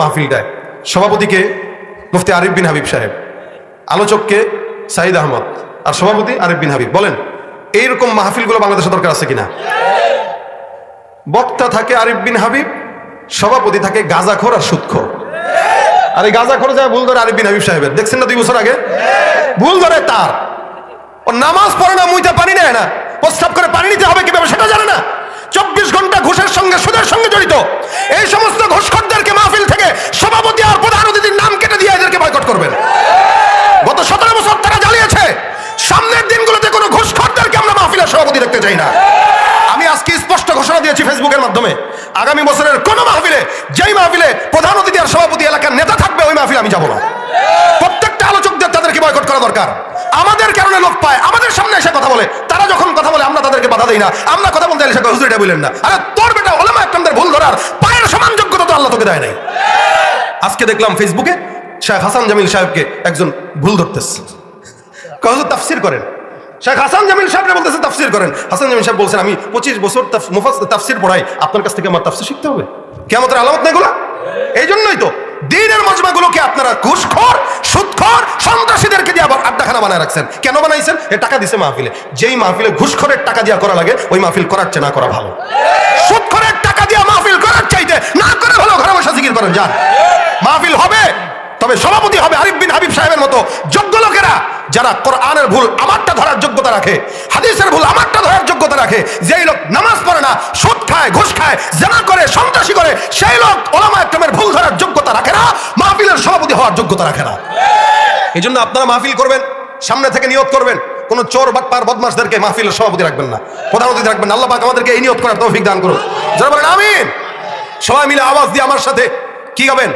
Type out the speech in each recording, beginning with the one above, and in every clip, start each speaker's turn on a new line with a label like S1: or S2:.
S1: মাহফিলটায় সভাপতিকে মুফতি আরিফ বিন হাবিব সাহেব, আলোচককে সাইদ আহমদ আর সভাপতি আরিফ বিন হাবিব। বলেন, এইরকম মাহফিলগুলো বাংলাদেশে দরকার আছে কিনা? বক্তা থাকে আরিফ বিন হাবিব, সভাপতি থাকে গাজাখোর আর সুদখোর। আর এই গাজাখোর যায় ভুল ধরে আরিফ বিন হাবিব সাহেবের, দেখছেন না দুই বছর আগে? ভুল ধরে তার। ও নামাজ পড়ে না, মুইতে পানি নেয় না। প্রস্তাব করে পানি নিতে হবে কীভাবে সেটা জানে না? চব্বিশ ঘণ্টা ঘুষের সঙ্গে সুদের সঙ্গে জড়িত। এই সমস্ত ঘুষখোরদেরকে মাহফিল থেকে সভাপতি আর প্রধান অতিথির নাম কেটে দিয়ে এদেরকে বয়কট করবেন। গত সতেরো বছর তারা জ্বালিয়েছে। সামনের দিনগুলোতে কোনো ঘুষখোরদেরকে আমরা মাহফিলের সভাপতি দেখতে চাই না। আমি আজকে স্পষ্ট ঘোষণা দিয়েছি ফেসবুকের মাধ্যমে। আগামী বছরের কোন মাহফিলে, যেই মাহফিলে প্রধান অতিথি আর সভাপতি এলাকার নেতা থাকবে, ওই মাহফিলে আমি যাব না। প্রত্যেকটা আলোচকদের তাদেরকে বয়কট করা দরকার। আমাদের কারণে লোক পায়, আমাদের সামনে এসে কথা বলে, তারা যখন কথা বলে আমরা তাদেরকে বাধা দেই না। আমরা কথা বলতে এসে হুজুর, এটা বলেন না। আরে তোর বেটা ওলামা একদমদের ভুল ধরার পায়ের সমান যোগ্যতা তো আল্লাহ তোকে দেয় নাই। আজকে দেখলাম ফেসবুকে শেখ হাসান জামিল সাহেবকে একজন ভুল ধরতেছে। হুজুর, তাফসির করেন। শেখ হাসান জামিল সাহেব বলতেছে, তাফসির করেন। হাসান জামিল সাহেব বলছেন, আমি পঁচিশ বছর মুফাস- তাফসির পড়াই। আপনার কাছ থেকে আমার তাফসির শিখতে হবে? কেমতের আলামত না এগুলা? এই জন্যই তো। দিনের মজমাগুলোকে আপনারা ঘুষখোর, সুদখোর, সন্ত্রাসীদেরকে দিয়ে আবার আড্ডাখানা বানায় রাখছেন। কেন বানাইছেন? এ টাকা দিছে মাহফিলে। যেই মাহফিলে ঘুষখোরের টাকা দিয়া করা লাগে, ওই মাহফিল করার চেয়ে না করা ভালো। সুদখোরের টাকা দিয়া মাহফিল করার চাইতে না করে ভালো ঘরে বসে জিকির করেন, যান। মাহফিল হবে, তবে সভাপতি হবে আরিফ বিন হাবিব সাহেবের মতো যোগ্য লোকেরা যারা কোরআনের ভুল আমারটা ধরার যোগ্যতা রাখে, হাদিসের ভুল আমারটা ধরার যোগ্যতা রাখে। যেই লোক নামাজ পড়ে না, সুদ খায়, ঘুষ খায়, জানা করে, সন্ত্রাসী করে, সেই লোক ওলামা একরমের ভুল ধরার যোগ্যতা যোগ্যতা রাখে না। এই জন্য আপনারা মাহফিল করবেন সামনে থেকে নিয়ত করবেন কোন চোর বাটপার বদমাসদেরকে মাহফিলের সভাপতি রাখবেন না প্রধান অতিথি রাখবেন আল্লাহ পাক আমাদেরকে এই নিয়ত করার তৌফিক দান করুন। যারা বলেন আমিন সবাই মিলে আওয়াজ দিয়ে আমার সাথে কি গাবেন?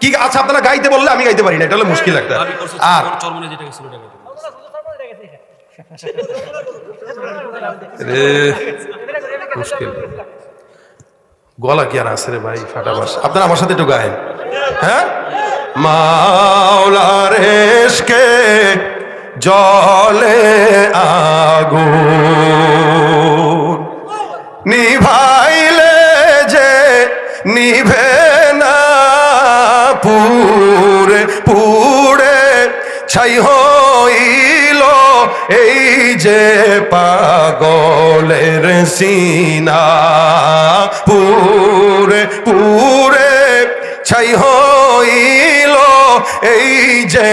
S1: কি আচ্ছা আপনারা গাইতে বললে আমি গাইতে পারি না এটা হলো মুশকিল একটা। আর মুশকিল। গলা কি আর আছে রে ভাই ফাটা বাস। আপনারা আমার সাথে একটু গায়েন। হ্যাঁ? মাওলার এসকে জলে আগু নিভাইলে যে নিভে না পুরে পুরে ছাই হইল এই যে পাগলের সিনা। পুরে পুরে ছাই হইল এই যে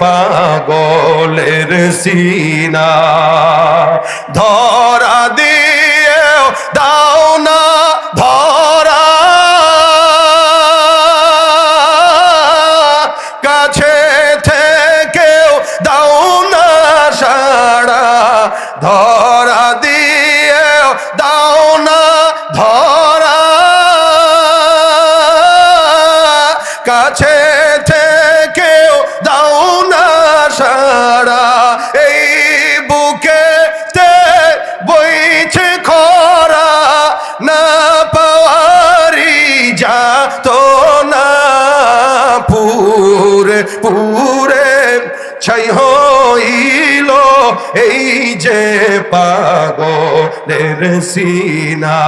S1: পাগলের সিনা ধরা দিয়ে ছাই হইল এই যে পাগলের সিনা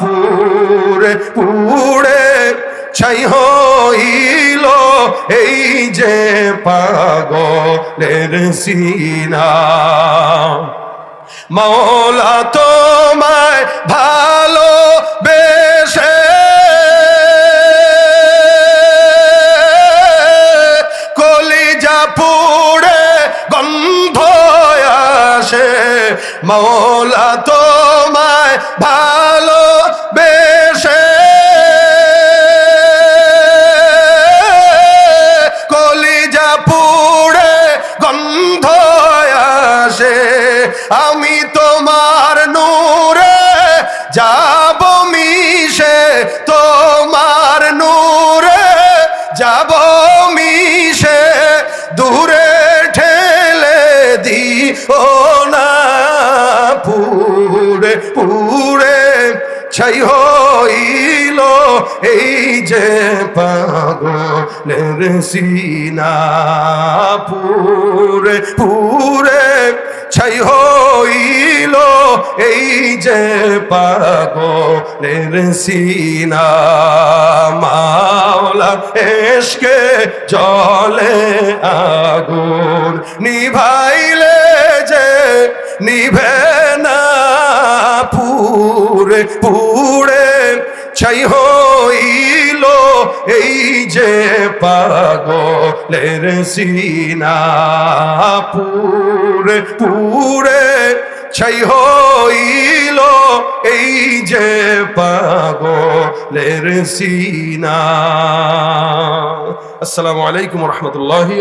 S1: পুরে পুরে ছাই হইল এই যে পাগলের সিনা। মৌলা তোমায় ভালো মৌলা তোমায় ভালো বেশে কলিজা পুড়ে গন্ধ আসে। আমি তোমার নূরে যাব ছাই হইল এই যে পাগলের সিনা পুরে পুরে ছাই হইল এই যে পাগলের সিনা মাওলা এসকে জলে আগুন নিভাইলে যে নিভে পুরে ছাই হইল এই যে পাগলের সিনা পুরে পুরে ছাই হইল এই যে পাগলের সিনা। আসসালামু আলাইকুম রহমতুল্লাহি